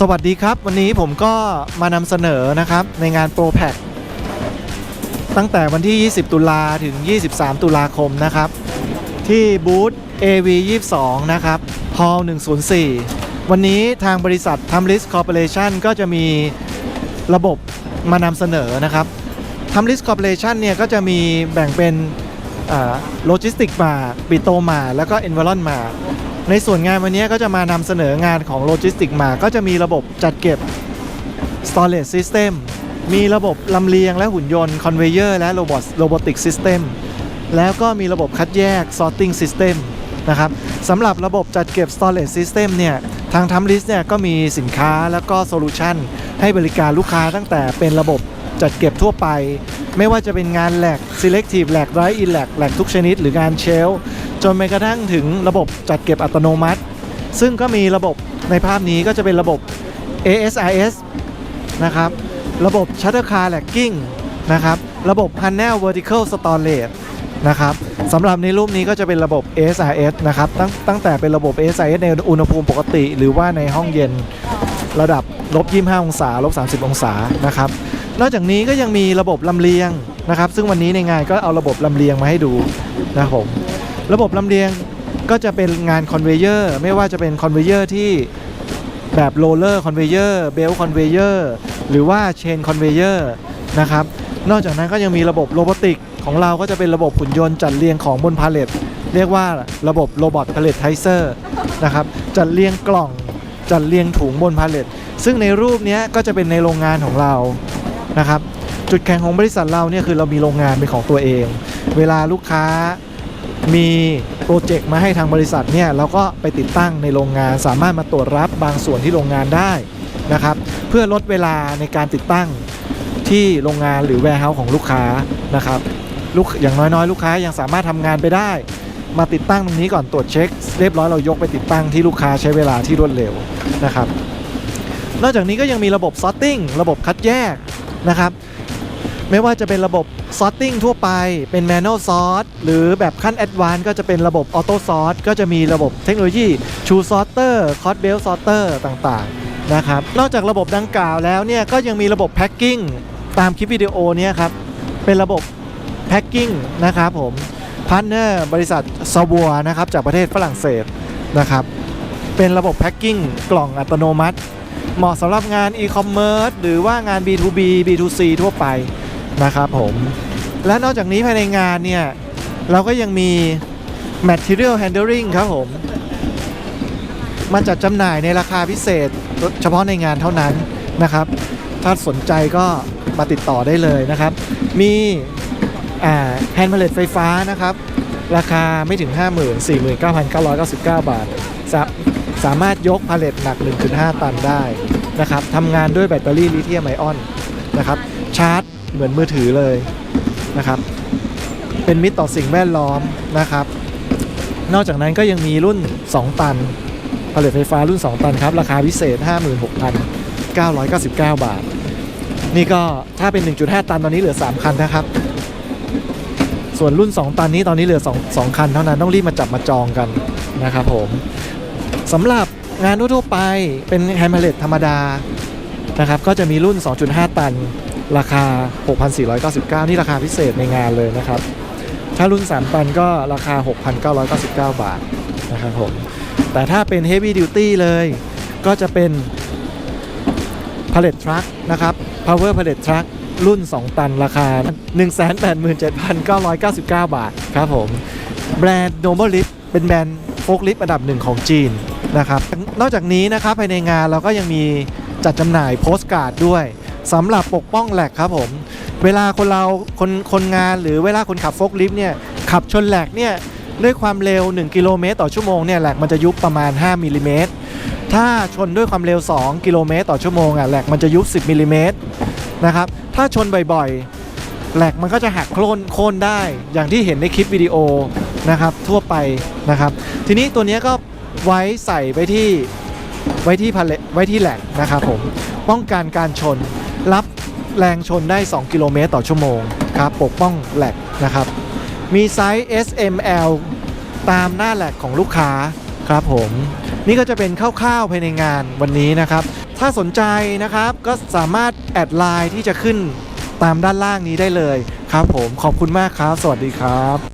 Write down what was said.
สวัสดีครับ วันนี้ผมก็มานำเสนอนะครับ ในงาน Pro p a c ตั้งแต่วันที่ 20 ตุลาถึง 23 ตุลาคมนะครับ ที่บูธ AV 22 นะครับ Hall 104 วันนี้ทางบริษัท t u m l i s Corporation ก็จะมีระบบมานำเสนอนะครับ t u m l i s Corporation เนี่ยก็จะมีแบ่งเป็นโลจิสติกมาปิโตมาแล้วก็ Environ มา ในส่วนงานวันนี้ก็จะมานำเสนองานของโลจิสติกมา ก็จะมีระบบจัดเก็บ storage system มีระบบลำเลียงและหุ่นยนต์ conveyor และ robot robotic system แล้วก็มีระบบคัดแยก sorting system นะครับสำหรับระบบจัดเก็บ storage system เนี่ยทางทัมลิสเนี่ยก็มีสินค้าแล้วก็โซลูชันให้บริการลูกค้าตั้งแต่เป็นระบบจัดเก็บทั่วไป ไม่ว่าจะเป็นงานแหลก selective แหลก write in แหลกแหลกทุกชนิด หรืองานเชล จนไปกระทั่งถึงระบบจัดเก็บอัตโนมัติ ซึ่งก็มีระบบในภาพนี้ก็จะเป็นระบบ ASRS นะครับ ระบบ Shutter Car Lacking นะครับ ระบบ Panel Vertical Storage นะครับสำหรับในรูปนี้ก็จะเป็นระบบ ASRS นะครับตั้งตั้งแต่เป็นระบบ ASRS ในอุณหภูมิปกติ หรือว่าในห้องเย็นระดับลบ25องศาลบ30 องศานะครับ นอกจากนี้ก็ยังมีระบบลำเลียงนะครับ ซึ่งวันนี้ในงานก็เอาระบบลำเลียงมาให้ดูนะครับผม ระบบลำเลียงก็จะเป็นงานคอนเวเยอร์ไม่ว่าจะเป็นคอนเวเยอร์ที่แบบโรลเลอร์คอนเวเยอร์เบลคอนเวเยอร์หรือว่าเชนคอนเวเยอร์นะครับนอกจากนั้นก็ยังมีระบบโรบอติกของเราก็จะเป็นระบบหุ่นยนต์จัดเรียงของบนพาเลตเรียกว่าระบบโรบอทพาเลตไทเซอร์นะครับจัดเรียงกล่องจัดเรียงถุงบนพาเลตซึ่งในรูปนี้ก็จะเป็นในโรงงานของเรานะครับจุดแข็งของบริษัทเราเนี่ยคือเรามีโรงงานเป็นของตัวเอง เวลาลูกค้า มีโปรเจกต์มาให้ทางบริษัทเนี่ยเราก็ไปติดตั้งในโรงงาน สามารถมาตรวจรับบางส่วนที่โรงงานได้นะครับเพื่อลดเวลาในการติดตั้งที่โรงงานหรือ warehouse ของลูกค้านะครับลูกอย่างน้อยๆ ลูกค้ายังสามารถทำงานไปได้ มาติดตั้งตรงนี้ก่อนตรวจเช็ค เรียบร้อยเรายกไปติดตั้งที่ลูกค้าใช้เวลาที่รวดเร็วนะครับนอกจากนี้ก็ยังมีระบบ sorting ระบบคัดแยกนะครับ ไม่ว่าจะเป็นระบบ sorting ทั่วไป เป็น manual sort หรือแบบขั้น advanced ก็จะเป็นระบบ auto sort ก็จะมีระบบเทคโนโลยี shoe sorter cot belt sorter ต่างๆนะครับ นอกจากระบบดังกล่าวแล้วเนี่ย ก็ยังมีระบบ packing ตามคลิปวิดีโอเนี้ครับ เป็นระบบ packing นะครับผมพาร์ทเนอร์บริษัทซาบัวนะครับจากประเทศฝรั่งเศสนะครับ เป็นระบบ packing กล่องอัตโนมัติเหมาะสำหรับงาน e-commerce หรือว่างาน B2B B2C ทั่วไป นะครับผมและนอกจากนี้ภายในงานเนี่ย เราก็ยังมี material handling ครับผม มาจัดจำหน่ายในราคาพิเศษเฉพาะในงานเท่านั้นนะครับ ถ้าสนใจก็มาติดต่อได้เลยนะครับ มีอ่าแฮนด์พาเลตไฟฟ้านะครับ ราคาไม่ถึง 50,000 49,999 บาท สาสามารถยกพาเลตหนัก 1.5 ตันได้นะครับทำงานด้วยแบตเตอรี่ลิเธียมไอออนนะครับ ชาร์จ เหมือนมือถือเลยนะครับ เป็นมิตรต่อสิ่งแวดล้อมนะครับ นอกจากนั้นก็ยังมีรุ่น 2 ตันผลิตไฟฟ้ารุ่น 2 ตันครับ ราคาพิเศษ 56,999 บาท นี่ก็ถ้าเป็น 1.5 ตันตอนนี้เหลือ 3 คันนะครับ ส่วนรุ่น 2 ตันนี้ตอนนี้เหลือ 2 2 คันเท่านั้นต้องรีบมาจับมาจองกันนะครับผมสำหรับงานทั่วไปเป็นแฮมเมเลตธรรมดานะครับก็จะมีรุ่น 2.5 ตัน ราคา 6,499 นี่ราคาพิเศษในงานเลยนะครับ ถ้ารุ่น 3 ตันก็ราคา 6,999 บาทนะครับผม แต่ถ้าเป็น Heavy Duty เลยก็จะเป็น Pallet Truck นะครับ Power Pallet Truck รุ่น 2 ตันราคา 187,999 บาทครับผม แบรนด์ Noble Lift เป็นแบรนด์โฟกลิฟต์อันดับหนึ่งของจีนนะครับ นอกจากนี้นะครับภายในงานเราก็ยังมีจัดจำหน่ายโพสการ์ดด้วย สำหรับปกป้องแหลกครับผม เวลาคนเราคนคนงานหรือเวลาคนขับโฟกลิฟต์เนี่ยขับชนแหลกเนี่ยด้วยความเร็ว 1 กิโลเมตรต่อชั่วโมงเนี่ยแหลกมันจะยุบประมาณ 5มิลลิเมตรถ้าชนด้วยความเร็ว 2 กิโลเมตรต่อชั่วโมงอะแหลกมันจะยุบ 10มิลลิเมตรนะครับถ้าชนบ่อยๆแหลกมันก็จะหักโค่นโค่นได้ อย่างที่เห็นในคลิปวิดีโอนะครับทั่วไปนะครับ ทีนี้ตัวนี้ก็ไว้ใส่ไว้ที่ไว้ที่พาเลไว้ที่แหลกนะครับผมป้องกันการชน รับแรงชนได้ 2 กิโลเมตรต่อชั่วโมงครับปกป้องแหลกนะครับ มีไซส์ S M L ตามหน้าแหลกของลูกค้าครับผม นี่ก็จะเป็นคร่าวๆภายในงานวันนี้นะครับ ถ้าสนใจนะครับก็สามารถแอดไลน์ที่จะขึ้นตามด้านล่างนี้ได้เลยครับผมขอบคุณมากครับ สวัสดีครับ